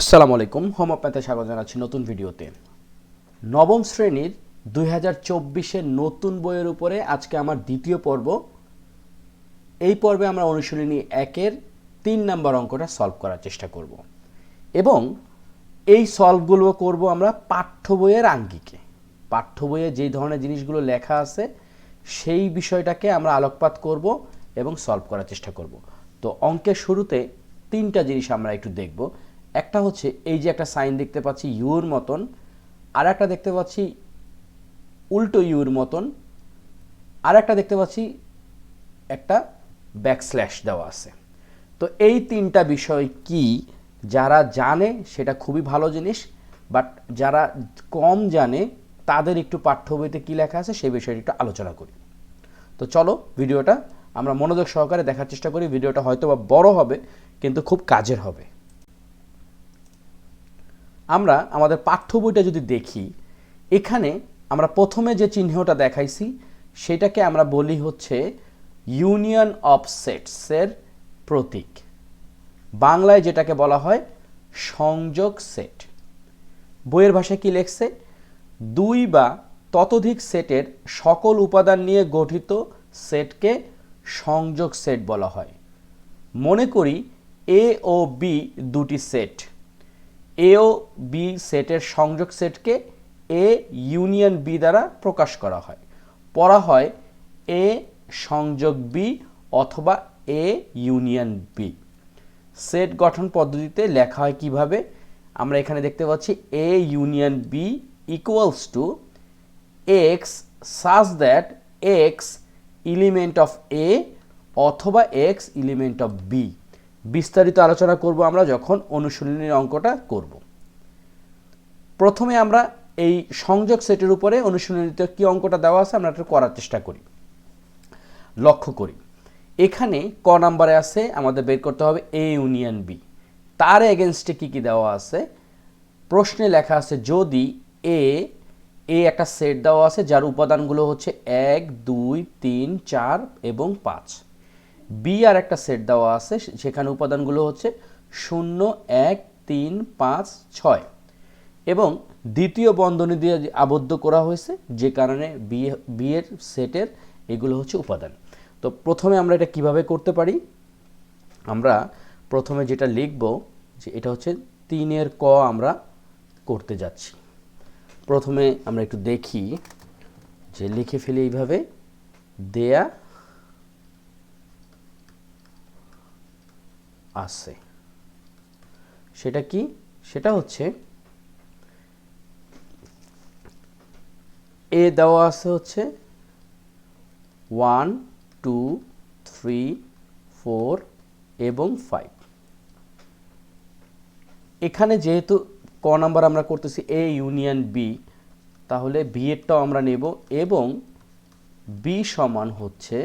আসসালামু আলাইকুম, হোম আপনাতে স্বাগত জানাচ্ছি নতুন ভিডিওতে। নবম শ্রেণির দুই হাজার চব্বিশের নতুন বইয়ের উপরে আজকে আমার দ্বিতীয় পর্ব। এই পর্বে আমরা অনুশীলনী একের তিন নাম্বার অঙ্কটা সলভ করার চেষ্টা করব। এবং এই সলভগুলো করব আমরা পাঠ্য বইয়ের আঙ্গিকে। পাঠ্য বইয়ে যেই ধরনের জিনিসগুলো লেখা আছে, সেই বিষয়টাকে আমরা আলোকপাত করব এবং সলভ করার চেষ্টা করব। তো অঙ্কের শুরুতে তিনটা জিনিস আমরা একটু দেখব। একটা হচ্ছে এই যে একটা সাইন দেখতে পাচ্ছি ইউর মতন আর একটা দেখতে পাচ্ছি উল্টো ইউর মতন আর একটা দেখতে পাচ্ছি একটা ব্যাকস্ল্যাশ দেওয়া আছে। তো এই তিনটা বিষয় কি? যারা জানে সেটা খুবই ভালো জিনিস, বাট যারা কম জানে তাদের একটু পাঠ্য বইতে কী লেখা আছে সেই বিষয়টি একটু আলোচনা করি। তো চলো ভিডিওটা আমরা মনোযোগ সহকারে দেখার চেষ্টা করি, ভিডিওটা হয়তো বা বড় হবে, কিন্তু খুব কাজের হবে। আমরা আমাদের পাঠ্য বইটা যদি দেখি, এখানে আমরা প্রথমে যে চিহ্নটা দেখাইছি, সেটাকে আমরা বলি হচ্ছে ইউনিয়ন অফ সেটসের প্রতীক। বাংলায় যেটাকে বলা হয় সংযোগ সেট। বইয়ের ভাষায় কি লেখছে? দুই বা ততোধিক সেটের সকল উপাদান নিয়ে গঠিত সেটকে সংযোগ সেট বলা হয়। মনে করি এ ও বি দুটি সেট। এ ও বি সেটের সংযোগ সেটকে এ ইউনিয়ন বি দ্বারা প্রকাশ করা হয়। পড়া হয় এ সংযোগ বি অথবা এ ইউনিয়ন বি সেট গঠন পদ্ধতিতে লেখা হয় কীভাবে? আমরা এখানে দেখতে পাচ্ছি A union B equals to X such that X element of A অথবা এক্স এলিমেন্ট অফ বি বিস্তারিত আলোচনা করব আমরা যখন অনুশীলনীর অঙ্কটা করব। প্রথমে আমরা এই সংযোগ সেটের উপরে অনুশীলনীতে কি অঙ্কটা দেওয়া আছে আমরা এটা করার চেষ্টা করি। লক্ষ্য করি, এখানে ক নাম্বারে আছে, আমাদের বের করতে হবে এ ইউনিয়ন বি তার এগেনস্টে কি কি দেওয়া আছে? প্রশ্নে লেখা আছে, যদি এ এ একটা সেট দেওয়া আছে, যার উপাদানগুলো হচ্ছে এক, দুই, তিন, চার এবং পাঁচ। বি আর একটা সেট দেওয়া আছে সেখানে উপাদানগুলো হচ্ছে শূন্য, এক, তিন, পাঁচ, ছয়। এবং দ্বিতীয় বন্ধনী দিয়ে আবদ্ধ করা হয়েছে, যে কারণে বি বি এর সেটের এগুলো হচ্ছে উপাদান। তো প্রথমে আমরা এটা কীভাবে করতে পারি? আমরা প্রথমে যেটা লিখব, যে এটা হচ্ছে তিনের ক আমরা করতে যাচ্ছি। প্রথমে আমরা একটু দেখি, যে লিখে ফেলি এইভাবে, দেয়া আছে সেটা কি? সেটা হচ্ছে, এ দেওয়া আছে হচ্ছে ওয়ান টু থ্রি ফোর এবং ফাইভ এখানে যেহেতু ক নাম্বার আমরা করতেছি এ ইউনিয়ন বি তাহলে বি এরটাও আমরা নেব এবং বি সমান হচ্ছে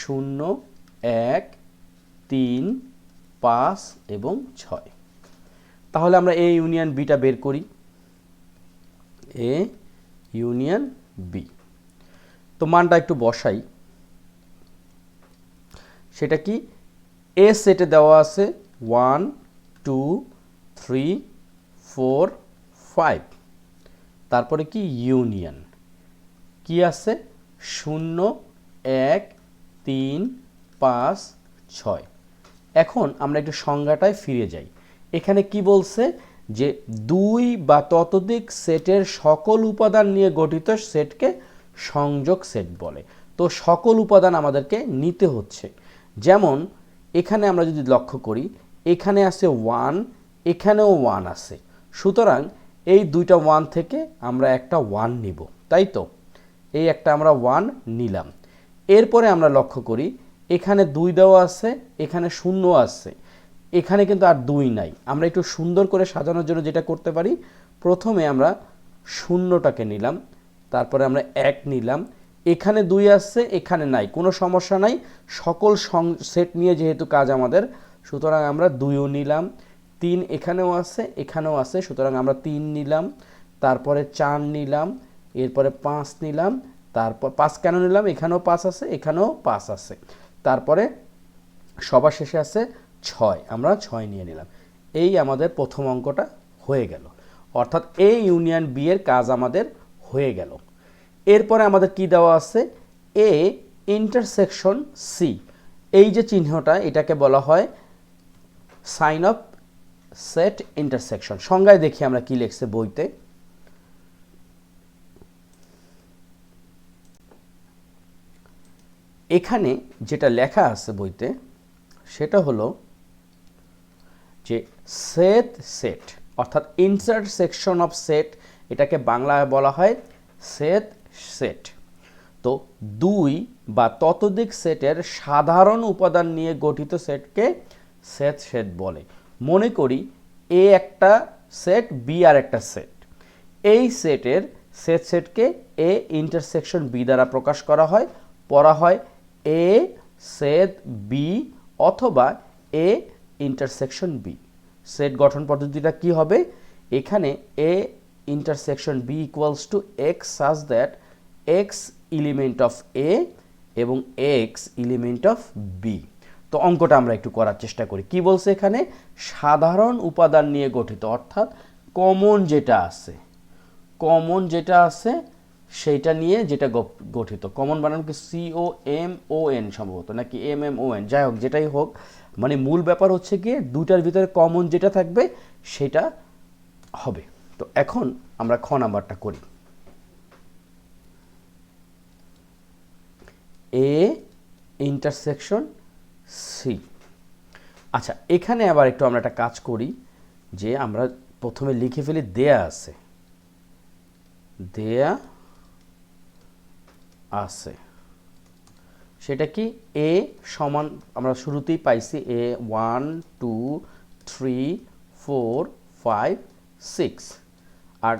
শূন্য, এক তিন, পাঁচ এবং ছয়। তাহলে আমরা এ ইউনিয়ন বিটা বের করি। এ ইউনিয়ন বি তো মানটা একটু বসাই। সেটা কি? এ সেটে দেওয়া আছে one, two, three, four, five. তারপরে কি? ইউনিয়ন। কি আছে? শূন্য, এক, তিন, পাঁচ, ছয়। এখন আমরা একটু সংজ্ঞাটায় ফিরে যাই। এখানে কি বলছে? যে দুই বা ততোধিক সেটের সকল উপাদান নিয়ে গঠিত সেটকে সংযোগ সেট বলে। তো সকল উপাদান আমাদেরকে নিতে হচ্ছে। যেমন, এখানে আমরা যদি লক্ষ্য করি, এখানে আছে ওয়ান এখানেও ওয়ান আছে। সুতরাং এই দুইটা ওয়ান থেকে আমরা একটা ওয়ান নিব, তাই তো? এই একটা আমরা ওয়ান নিলাম। এরপরে আমরা লক্ষ্য করি এখানে দুই দেওয়া আছে, এখানে শূন্য আছে। এখানে কিন্তু আর দুই নাই। আমরা একটু সুন্দর করে সাজানোর জন্য যেটা করতে পারি, প্রথমে আমরা শূন্যটাকে নিলাম, তারপরে আমরা এক নিলাম। এখানে দুই আসছে এখানে নাই, কোনো সমস্যা নাই। সকল সং সেট নিয়ে যেহেতু কাজ আমাদের, সুতরাং আমরা দুইও নিলাম। তিন এখানেও আছে এখানেও আছে, সুতরাং আমরা তিন নিলাম। তারপরে চার নিলাম, এরপরে পাঁচ নিলাম, তারপর পাঁচ কেন নিলাম? এখানেও পাঁচ আছে, এখানেও পাঁচ আছে। তারপরে সবার শেষে আছে ছয়। আমরা ছয় নিয়ে নিলাম। এই আমাদের প্রথম অঙ্কটা হয়ে গেল। অর্থাৎ এ ইউনিয়ন বি এর কাজ আমাদের হয়ে গেল। এরপরে আমাদের কি দেওয়া আছে? এ ইন্টারসেকশন সি এই যে চিহ্নটা, এটাকে বলা হয় সাইন অফ সেট ইন্টারসেকশন সংজ্ঞায় দেখি আমরা কি লিখছে বইতে। এখানে যেটা লেখা আছে বইতে, সেটা হলো যে সেট সেট অর্থাৎ ইনসার্ট ইন্টারসেকশন অফ সেট এটাকে বাংলায় বলা হয় সেট সেট তো দুই বা ততোধিক সেটের সাধারণ উপাদান নিয়ে গঠিত সেটকে সেট সেট বলে। মনে করি এ একটা সেট বি আর একটা সেট এই সেটের সেট সেটকে এ ইন্টারসেকশন বি দ্বারা প্রকাশ করা হয়, পড়া হয় এ সেট বি অথবা এ ইন্টারসেকশন বি সেট গঠন পদ্ধতিটা কি হবে? এখানে A intersection B equals to X such that X element of A এবং এক্স এলিমেন্ট অফ বি তো অঙ্কটা আমরা একটু করার চেষ্টা করি। কি বলছে এখানে? সাধারণ উপাদান নিয়ে গঠিত, অর্থাৎ কমন যেটা আছে কমন যেটা আছে সেইটা নিয়ে যেটা গঠিত। কমন বানান কি C O M O N সম্ভবত, নাকি এম এম ও এন যাই হোক, যেটাই হোক মানে মূল ব্যাপার হচ্ছে গিয়ে দুইটার ভিতরে কমন যেটা থাকবে, সেটা হবে। তো এখন আমরা খ নাম্বারটা করি। এ ইন্টারসেকশন সি আচ্ছা এখানে আবার একটু আমরা একটা কাজ করি, যে আমরা প্রথমে লিখে ফেলি, দেয়া আছে। দেয়া আছে। সেটা কি? এ সমান, আমরা শুরুতেই পাইছি A one two three four five six R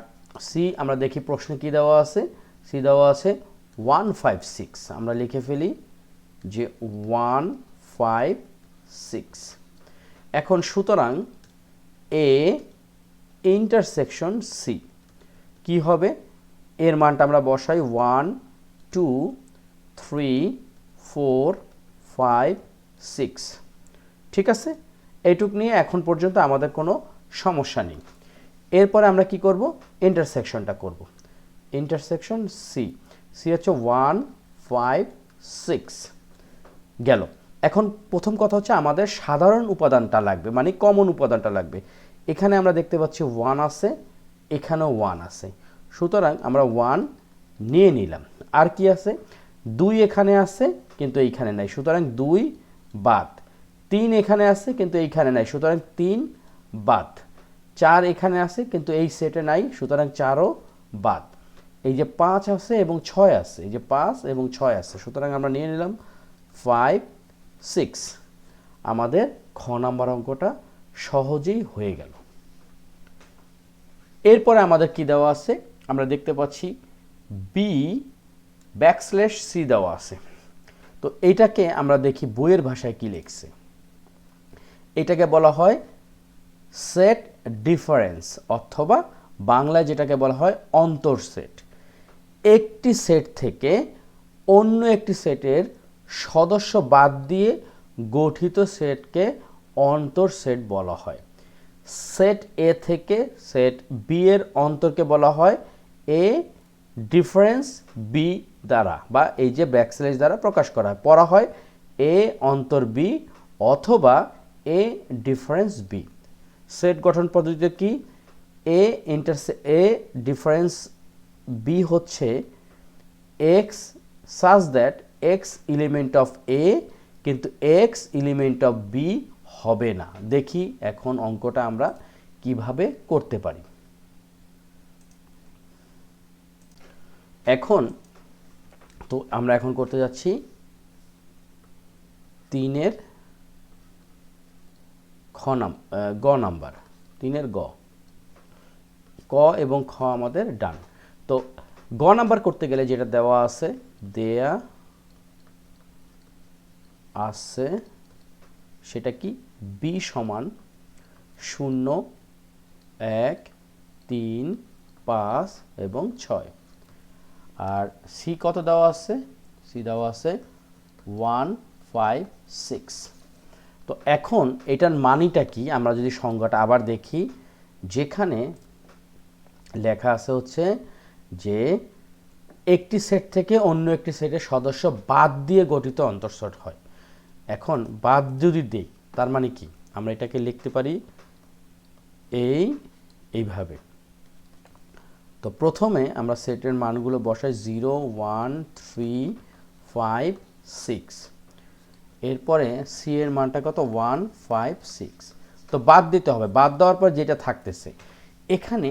C আমরা দেখি প্রশ্নে কি দেওয়া আছে? সি দেওয়া আছে ওয়ান ফাইভ সিক্স আমরা লিখে ফেলি যে ওয়ান ফাইভ সিক্স এখন সুতরাং এ ইন্টারসেকশন সি কি হবে? এর মানটা আমরা বসাই one two three four five six ঠিক আছে? এইটুক নিয়ে এখন পর্যন্ত আমাদের কোনো সমস্যা নেই। এরপরে আমরা কি করব? ইন্টারসেকশনটা করব। ইন্টারসেকশন সি সি হচ্ছে ওয়ান ফাইভ সিক্স গেল। এখন প্রথম কথা হচ্ছে আমাদের সাধারণ উপাদানটা লাগবে মানে কমন উপাদানটা লাগবে। এখানে আমরা দেখতে পাচ্ছি ওয়ান আছে, এখানেও ওয়ান আছে। সুতরাং আমরা ওয়ান নিয়ে নিলাম। আর কি আছে? দুই এখানে আছে, কিন্তু এইখানে নাই। সুতরাং দুই বাদ। তিন এখানে আছে, কিন্তু এইখানে নাই। সুতরাং তিন বাদ। চার এখানে আছে, কিন্তু এই সেটে নাই। সুতরাং চারও বাদ। এই যে পাঁচ আছে এবং ছয় আছে। এই যে পাঁচ এবং ছয় আছে। সুতরাং আমরা নিয়ে নিলাম ফাইভ সিক্স আমাদের খ নাম্বার অঙ্কটা সহজেই হয়ে গেল। এরপরে আমাদের কি দেওয়া আছে? আমরা দেখতে পাচ্ছি বি ব্যাকস্ল্যাশ সি দেওয়া আছে। তো এইটাকে আমরা দেখি বইয়ের ভাষায় কি লিখছে। এটাকে বলা হয় সেট ডিফারেন্স অথবা বাংলায় যেটাকে বলা হয় অন্তর সেট একটি সেট থেকে অন্য একটি সেটের সদস্য বাদ দিয়ে গঠিত সেটকে অন্তর সেট বলা হয়। সেট এ থেকে সেট বি এর অন্তরকে বলা হয় এ ডিফারেন্স বি দ্বারা বা এই যে ব্যাকস্ল্যাশ দ্বারা প্রকাশ করা হয়। পড়া হয় এ অন্তর বি অথবা এ ডিফারেন্স বি সেট গঠন পদ্ধতিতে কি? A intersection A difference B হচ্ছে X such that X element of A কিন্তু এক্স এলিমেন্ট অফ বি হবে না। দেখি এখন অঙ্কটা আমরা কীভাবে করতে পারি। এখন, তো আমরা এখন করতে যাচ্ছি তিনের খ নাম গ নাম্বার, তিনের গ। ক এবং খ আমাদের ডান। তো গ নাম্বার করতে গেলে যেটা দেওয়া আছে, দেয়া আছে, সেটা কি? বি সমান শূন্য, এক, তিন, পাঁচ এবং ছয়। আর সি কত দেওয়া আছে? সি দেওয়া আছে ওয়ান ফাইভ সিক্স তো এখন এটার মানিটা কি? আমরা যদি সংজ্ঞাটা আবার দেখি, যেখানে লেখা আছে হচ্ছে যে একটি সেট থেকে অন্য একটি সেটের সদস্য বাদ দিয়ে গঠিত অন্তঃসেট হয়। এখন বাদ যদি দিই, তার মানে কি? আমরা এটাকে লিখতে পারি এই এইভাবে। তো প্রথমে আমরা সেটের মানগুলো বসাই zero one three five six এরপরে সি এর মানটা কত? ওয়ান ফাইভ সিক্স তো বাদ দিতে হবে। বাদ দেওয়ার পর যেটা থাকতেছে, এখানে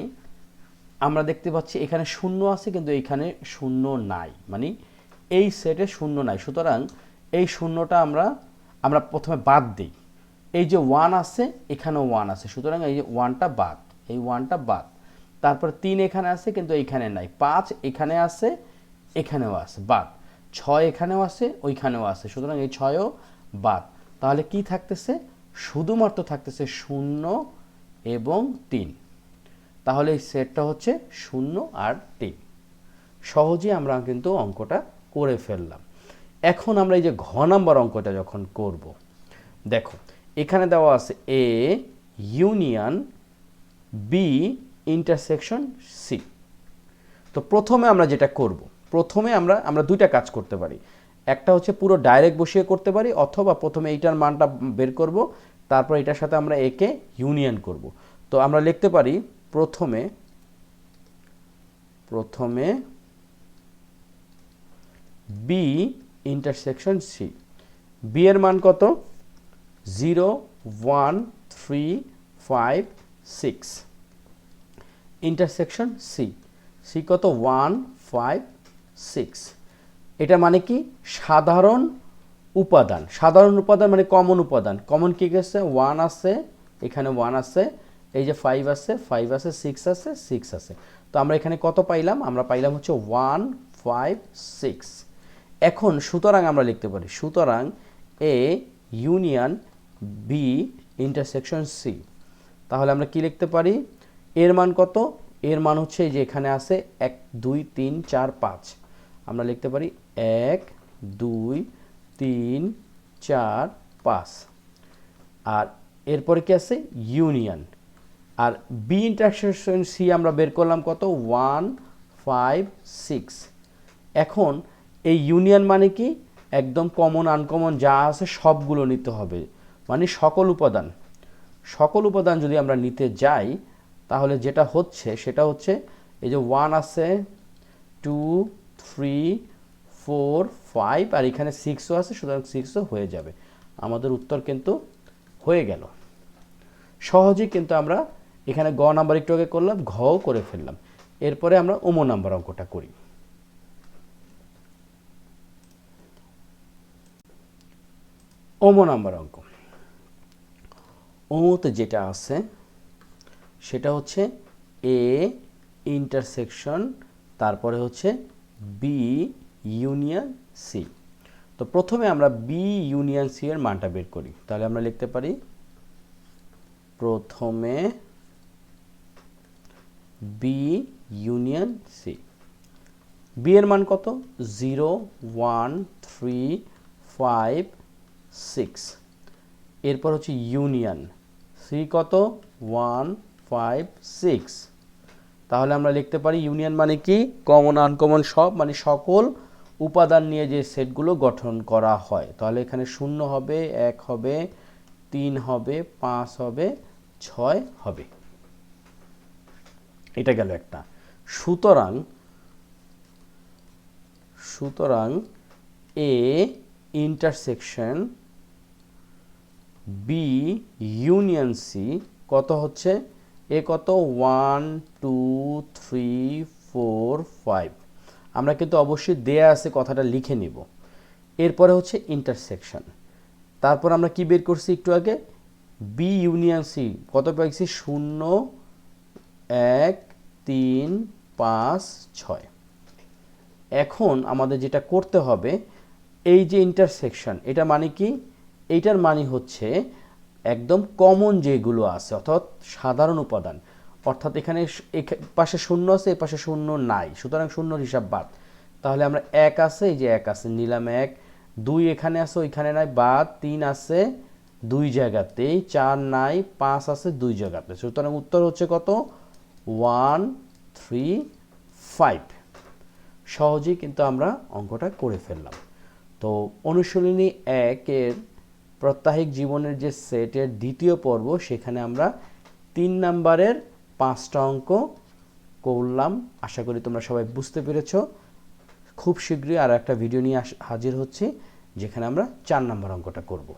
আমরা দেখতে পাচ্ছি এখানে শূন্য আছে কিন্তু এখানে শূন্য নাই। মানে এই সেটে শূন্য নাই। সুতরাং এই শূন্যটা আমরা আমরা প্রথমে বাদ দিই। এই যে ওয়ান আছে, এখানেও ওয়ান আছে। সুতরাং এই যে ওয়ানটা বাদ। এই ওয়ানটা বাদ। তারপর তিন এখানে আছে, কিন্তু এইখানে নাই। পাঁচ এখানে আছে, এখানেও আছে, বাদ। ছয় এখানেও আছে, ওইখানেও আছে। সুতরাং এই ছয়ও বাদ। তাহলে কি থাকতেছে? শুধুমাত্র থাকতেছে শূন্য এবং তিন। তাহলে এই সেটটা হচ্ছে শূন্য আর তিন। সহজেই আমরা কিন্তু অঙ্কটা করে ফেললাম। এখন আমরা এই যে ঘ নাম্বার অঙ্কটা যখন করব, দেখো, এখানে দেওয়া আছে A union B intersection C তো প্রথমে আমরা যেটা করব, প্রথমে আমরা আমরা দুইটা কাজ করতে পারি। একটা হচ্ছে পুরো ডাইরেক্ট বসিয়ে করতে পারি, অথবা প্রথমে এইটার মানটা বের করব, তারপর এটার সাথে আমরা একে ইউনিয়ন করব। তো আমরা লিখতে পারি, প্রথমে প্রথমে বি ইন্টারসেকশন সি বি এর মান কত? Zero one three five six intersection C C কত? ওয়ান ফাইভ সিক্স এটা মানে কি? সাধারণ উপাদান। সাধারণ উপাদান মানে কমন উপাদান। কমন কি গেছে ওয়ান আছে, এখানে ওয়ান আছে, এই যে ফাইভ আছে ফাইভ আছে সিক্স আছে সিক্স আছে। তো আমরা এখানে কত পাইলাম? আমরা পাইলাম হচ্ছে ওয়ান ফাইভ সিক্স এখন সুতরাং আমরা লিখতে পারি, সুতরাং A union B intersection C তাহলে আমরা কি লিখতে পারি? এর মান কত? এর মান হচ্ছে যে এখানে আছে এক, দুই, তিন, চার, পাঁচ। আমরা লিখতে পারি এক, দুই, তিন, চার, পাঁচ। আর এরপরে কি আছে? ইউনিয়ন। আর বি ইন্টারসেকশন সি আমরা বের করলাম কত? One, five, six. এখন এই ইউনিয়ন মানে কি? একদম কমন, আনকমন যা আছে সবগুলো নিতে হবে। মানে সকল উপাদান। সকল উপাদান যদি আমরা নিতে যাই তাহলে যেটা হচ্ছে, সেটা হচ্ছে এই যে ওয়ান আছে টু থ্রি ফোর ফাইভ আর এখানে সিক্সও আছে, সুতরাং সিক্সও হয়ে যাবে। আমাদের উত্তর কিন্তু হয়ে গেল। সহজেই কিন্তু আমরা এখানে গ নাম্বার একটু আগে করলাম, ঘও করে ফেললাম। এরপরে আমরা ওমো নাম্বার অঙ্কটা করি। ওমো নাম্বার অঙ্ক। ওমোতে যেটা আছে সেটা হচ্ছে এ ইন্টারসেকশন তারপরে হচ্ছে বি ইউনিয়ন সি তো প্রথমে আমরা বি ইউনিয়ন সি এর মানটা বের করি। তাহলে আমরা লিখতে পারি, প্রথমে বি ইউনিয়ন সি বি এর মান কত? Zero, one, three, five, six. এরপর হচ্ছে ইউনিয়ন সি কত? ওয়ান ফাইভ সিক্স তাহলে আমরা লিখতে পারি ইউনিয়ন মানে কি? কমন আনকমন সব মানে সকল উপাদান নিয়ে যে সেটগুলো গঠন করা হয়। তাহলে এখানে শূন্য হবে, এক হবে, তিন হবে, পাঁচ হবে, ছয় হবে। এটা গেল একটা। সুতরাং সুতরাং A intersection B union C কত হচ্ছে? এ কত? One two three four five আমরা কিন্তু অবশ্যই দেয়া আছে কথাটা লিখে নিব। এরপরে হচ্ছে ইন্টারসেকশন তারপর আমরা কি বের করছি একটু আগে? বি ইউনিয়ন সি কত পাইছি শূন্য, এক, তিন, পাঁচ, ছয়। এখন আমাদের যেটা করতে হবে, এই যে ইন্টারসেকশন এটা মানে কি? এইটার মানে হচ্ছে একদম কমন যেগুলো আছে, অর্থাৎ সাধারণ উপাদান, অর্থাৎ এখানে পাশে শূন্য আছে এ পাশে শূন্য নাই, সুতরাং শূন্যর হিসাব বাদ। তাহলে আমরা এক আছে, এই যে এক আছে, নিলাম এক, দুই এখানে আছে, ওইখানে নাই, বাদ, তিন আছে, দুই জায়গাতেই চার নাই, পাঁচ আছে, দুই জায়গাতে। সুতরাং উত্তর হচ্ছে কত? One, three, five. সহজেই কিন্তু আমরা অঙ্কটা করে ফেললাম। তো অনুশীলনী একের প্রত্যাহিক জীবনের যে সেটের দ্বিতীয় পর্ব, সেখানে আমরা তিন নাম্বারের পাঁচটা অঙ্ক করলাম। আশা করি তোমরা সবাই বুঝতে পেরেছ। খুব শীঘ্রই আর একটা ভিডিও নিয়ে হাজির হচ্ছি, যেখানে আমরা চার নাম্বার অঙ্কটা করব।